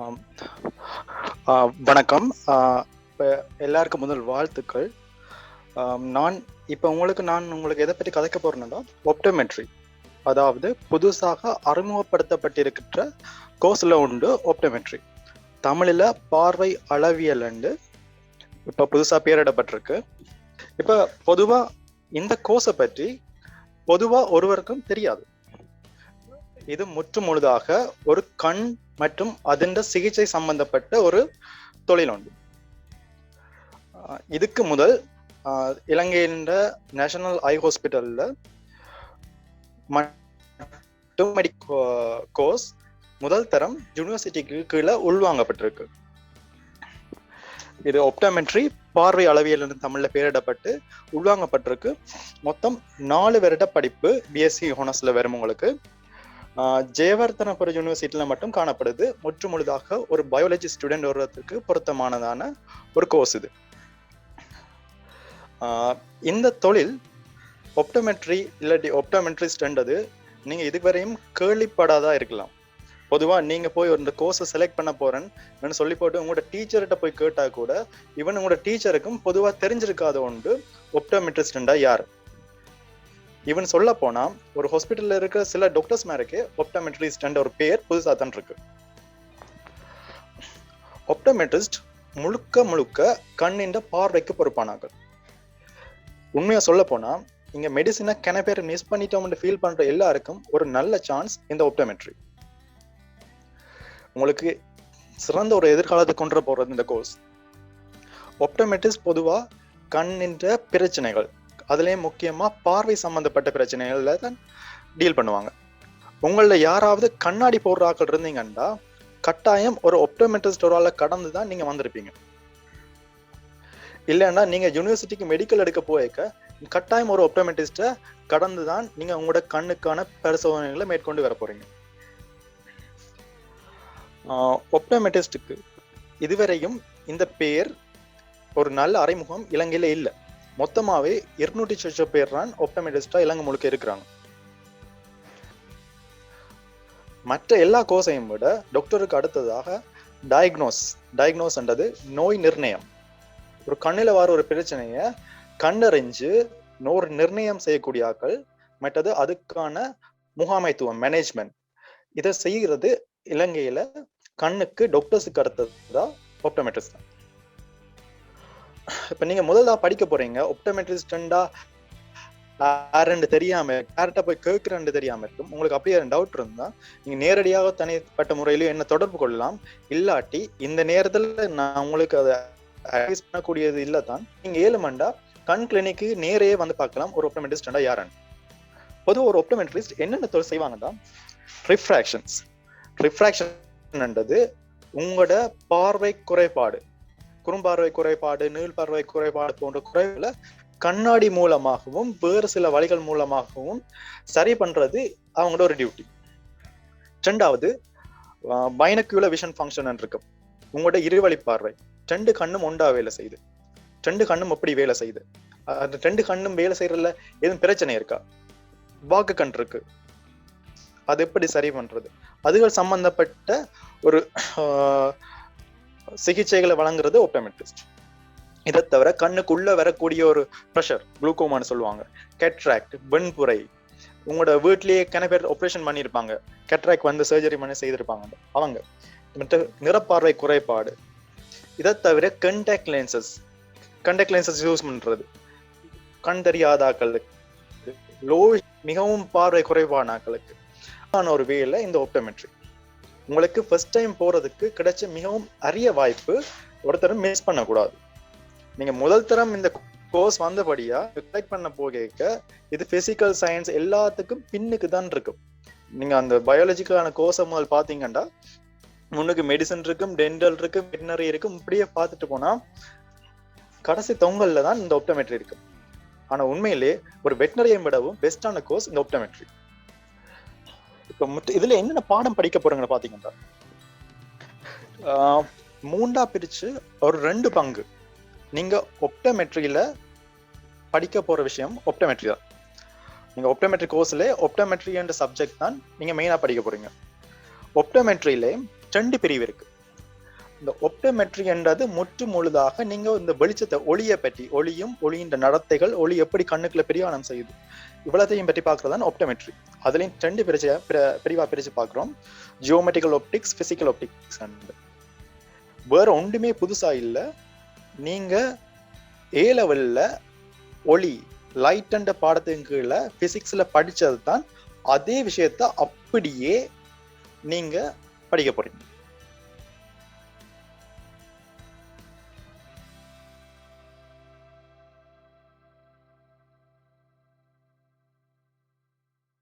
ஆம். வணக்கம். எல்லாருக்கும் முதல் வாழ்த்துக்கள். நான் இப்போ உங்களுக்கு நான் உங்களுக்கு எதை பற்றி கதைக்க போறேன்னா ஒப்டோமெட்ரி அதாவது புதுசாக அறிமுகப்படுத்தப்பட்டிருக்கிற கோர்ஸில் உண்டு ஒப்டோமெட்ரி தமிழில் பார்வை அளவியல் இப்போ புதுசாக பேரிடப்பட்டிருக்கு இப்போ பொதுவாக இந்த கோர்ஸை பற்றி பொதுவாக ஒருவருக்கும் தெரியாது. இது முற்று முழுதாக ஒரு கண் மற்றும் அதன் சிகிச்சை சம்பந்தப்பட்ட ஒரு தொழில் உண்டு இதுக்கு முதல் இலங்கையின் நேஷனல் ஐ ஹாஸ்பிட்டலில் மட்டும் கோர்ஸ் முதல் தரம் யூனிவர்சிட்டிக்கு கீழே உள்வாங்கப்பட்டிருக்கு. இது ஒப்டமெட்ரி பார்வை அளவியல் தமிழில் பேரிடப்பட்டு பெயரிடப்பட்டு உள்வாங்கப்பட்டிருக்கு. மொத்தம் நாலு வருட படிப்பு பிஎஸ்சி ஹோனஸில் வரும் உங்களுக்கு. ஜெயவர்தனபுர யூனிவர்சிட்டியில மட்டும் காணப்படுது. முற்று முழுதாக ஒரு பயாலஜி ஸ்டூடெண்ட் வருவதற்கு பொருத்தமானதான ஒரு கோர்ஸ் இது. இந்த தொழில் ஒப்டோமெட்ரி இல்லாட்டி ஒப்டமெட்ரிஸ்ட் அது இதுவரையும் கேள்விப்படாதா இருக்கலாம். பொதுவாக நீங்கள் போய் ஒரு கோர்ஸை செலக்ட் பண்ண போகிறேன்னு சொல்லி போட்டு உங்களோட டீச்சர்கிட்ட போய் கேட்டால் கூட இவன் உங்களோட டீச்சருக்கும் பொதுவாக தெரிஞ்சிருக்காத ஒன்று ஒப்டமெட்ரிஸ்டா யார்? இவன் சொல்ல போனா ஒரு ஹாஸ்பிட்டல்ல இருக்க சில டாக்டர்ஸ் மேருக்கு ஒப்டமெட்ரிஸ்ட் ஒரு பேர் புதுசா தான் இருக்கு. ஒப்டமெட்ரிஸ்ட் முழுக்க முழுக்க கண்ணின் பார்வைக்கு பொறுப்பானார்கள். உண்மையா சொல்ல போனா இங்க மெடிசினை கன பேர் மிஸ் பண்ணிட்டோம்னு ஃபீல் பண்ற எல்லாருக்கும் ஒரு நல்ல சான்ஸ் இந்த ஒப்டமெட்ரி உங்களுக்கு சிறந்த ஒரு எதிர்காலத்தை கொண்டு போறது இந்த கோர்ஸ் ஒப்டமெட்ரிஸ்ட் பொதுவா கண்ணின்ற பிரச்சனைகள் அதுலேயும் முக்கியமாக பார்வை சம்மந்தப்பட்ட பிரச்சனைகளில் தான் டீல் பண்ணுவாங்க. உங்களில் யாராவது கண்ணாடி போடுற ஆக்கள் இருந்தீங்கன்னா கட்டாயம் ஒரு ஒப்டோமெட்ரிஸ்டோரால கடந்து தான் நீங்கள் வந்திருப்பீங்க. இல்லைன்னா நீங்கள் யூனிவர்சிட்டிக்கு மெடிக்கல் எடுக்க போயிருக்க கட்டாயம் ஒரு ஒப்டோமெட்ரிஸ்ட்டை கடந்து தான் நீங்கள் உங்களோட கண்ணுக்கான பரிசோதனைகளை மேற்கொண்டு வர போறீங்க. ஒப்டோமெட்ரிஸ்டுக்கு இதுவரையும் இந்த பேர் ஒரு நல்ல அறைமுகம் இலங்கையில் இல்லை. மொத்தமாகவே இருநூற்றி சொச்ச பேர் தான் ஒப்டமெடிஸ்டா இலங்கை முழுக்க இருக்கிறாங்க. மற்ற எல்லா கோர்ஸையும் விட டாக்டருக்கு அடுத்ததாக டயக்னோஸ் டயக்னோஸ்ன்றது நோய் நிர்ணயம். ஒரு கண்ணில் வர ஒரு பிரச்சனையை கண்டறிஞ்சு நோர் நிர்ணயம் செய்யக்கூடிய ஆக்கள் மற்றது அதுக்கான முகாமைத்துவம் மேனேஜ்மெண்ட் இதை செய்கிறது இலங்கையில கண்ணுக்கு டாக்டர்ஸுக்கு அடுத்ததுதான் ஒப்டமெட்ரிஸ்ட் தான் இப்போ நீங்கள் முதல்ல படிக்க போறீங்க ஒப்டமெட்ரிஸ்டண்டா யாருன்னு தெரியாம யார்கிட்ட போய் கேட்கிறேன்னு தெரியாம இருக்கும். உங்களுக்கு அப்படியே டவுட் இருந்தா நீங்க நேரடியாக தனிப்பட்ட முறையிலும் என்ன தொடர்பு கொள்ளலாம். இல்லாட்டி இந்த நேரத்துல நான் உங்களுக்கு அதை அட்வைஸ் பண்ணக்கூடியது இல்லை தான் நீங்க ஏழு மண்டா கண் கிளினிக்கு நேரையே வந்து பார்க்கலாம். ஒரு ஒப்டமெட்ரிஸ்டண்டா யாருன்னு பொதுவாக ஒரு ஒப்டமெட்ரிஸ்ட் என்னென்ன தொழில் செய்வாங்கன்னா ரிஃப்ராக்ஷன்ஸ் ரிஃப்ராக்ஷன்ன்றது உங்களோட பார்வை குறைபாடு. குறும்பார்வை குறைபாடு நீள் பார்வை குறைபாடு போன்ற குறைவுகளை கண்ணாடி மூலமாகவும் வேறு சில வழிகள் மூலமாகவும் சரி பண்றது அவங்களோட ஒரு டியூட்டி ரெண்டாவது பைனக்யூல விஷன் ஃபங்க்ஷன் இருக்கும் உங்களோட இருவழி பார்வை. ரெண்டு கண்ணும் ஒண்டா வேலை செய்யுது. ரெண்டு கண்ணும் எப்படி வேலை செய்யுது. அந்த ரெண்டு கண்ணும் வேலை செய்யறதுல எதுவும் பிரச்சனை இருக்கா? வாக்கு கண் இருக்கு. அது எப்படி சரி பண்றது? அதுகள் சம்பந்தப்பட்ட ஒரு சிகிச்சைகளை வழங்குறது ஒப்டமெட்ரிஸ்ட் இதை தவிர கண்ணுக்குள்ள வரக்கூடிய ஒரு ப்ரெஷர் குளுக்கோமான்னு சொல்லுவாங்க. கெட்ராக்ட் வெண்புரை உங்களோட வீட்லயே கன பேர் ஆப்ரேஷன் பண்ணியிருப்பாங்க? கெட்ராக் வந்து சர்ஜரி பண்ணி செய்திருப்பாங்க. அவங்க. நிறப்பார்வை குறைபாடு. இதை தவிர contact lenses contact lenses use பண்றது. கண் தெரியாத ஆக்களுக்கு லோ மிகவும் பார்வை குறைவான ஆக்களுக்கு. ஒரு வேலை இந்த ஒப்டமெட்ரி உங்களுக்கு ஃபர்ஸ்ட் டைம் போறதுக்கு கிடைச்ச மிகவும் அரிய வாய்ப்பு ஒருத்தரும் மிஸ் பண்ணக்கூடாது. நீங்க முதல் தரம் இந்த கோர்ஸ் வந்தபடியா செலக்ட் பண்ண போக இது பிசிக்கல் சயின்ஸ் எல்லாத்துக்கும் பின்னுக்கு தான் இருக்கும். நீங்க அந்த பயாலஜிக்கலான கோர்ஸை முதல் பாத்தீங்கன்னா முன்னுக்கு மெடிசன் இருக்கும் டென்டல் இருக்கும் வெட்டினரி இருக்கும் இப்படியே பார்த்துட்டு போனா கடைசி தொங்கல்ல தான் இந்த ஒப்டமெட்ரி இருக்கு. ஆனா உண்மையிலே ஒரு வெட்டினரியை விடவும் பெஸ்டான கோர்ஸ் இந்த ஒப்டமெட்ரி இதுல என்னென்ன பாடம் படிக்க போறீங்கன்னு பாத்தீங்கன்னா மூண்டா பிரிச்சு ஒரு ரெண்டு பங்கு. நீங்க ஒப்டமெட்ரியில படிக்க போற விஷயம் ஒப்டமெட்ரி தான். நீங்க ஒப்டமெட்ரி கோர்ஸ்ல ஒப்டமெட்ரின்ற சப்ஜெக்ட் தான் நீங்க மெயினா படிக்க போறீங்க. ஒப்டமெட்ரியில ரெண்டு பிரிவு இருக்கு. இந்த ஒப்டமெட்ரி என்றது முற்று முழுதாக நீங்க இந்த வெளிச்சத்தை ஒளியை பற்றி ஒளியும் ஒளியின் நடத்தைகள் ஒளி எப்படி கண்ணுக்குள்ள பிரியாணம் செய்யுது இவ்வளத்தையும் பற்றி பார்க்கறது தான் ஒப்டமெட்ரி அதுலயும் ரெண்டு பிரிச்சு பிரிவா பிரிச்சு பார்க்குறோம். ஜியோமெட்ரிக்கல் ஒப்டிக்ஸ் பிசிக்கல் ஒப்டிக்ஸ் வேற ஒன்றுமே புதுசா இல்லை. நீங்க ஏ லெவல்ல ஒளி லைட் அண்ட் பாடத்தின் கீழே பிசிக்ஸ்ல படிச்சது தான் அதே விஷயத்த அப்படியே நீங்க படிக்க போறீங்க.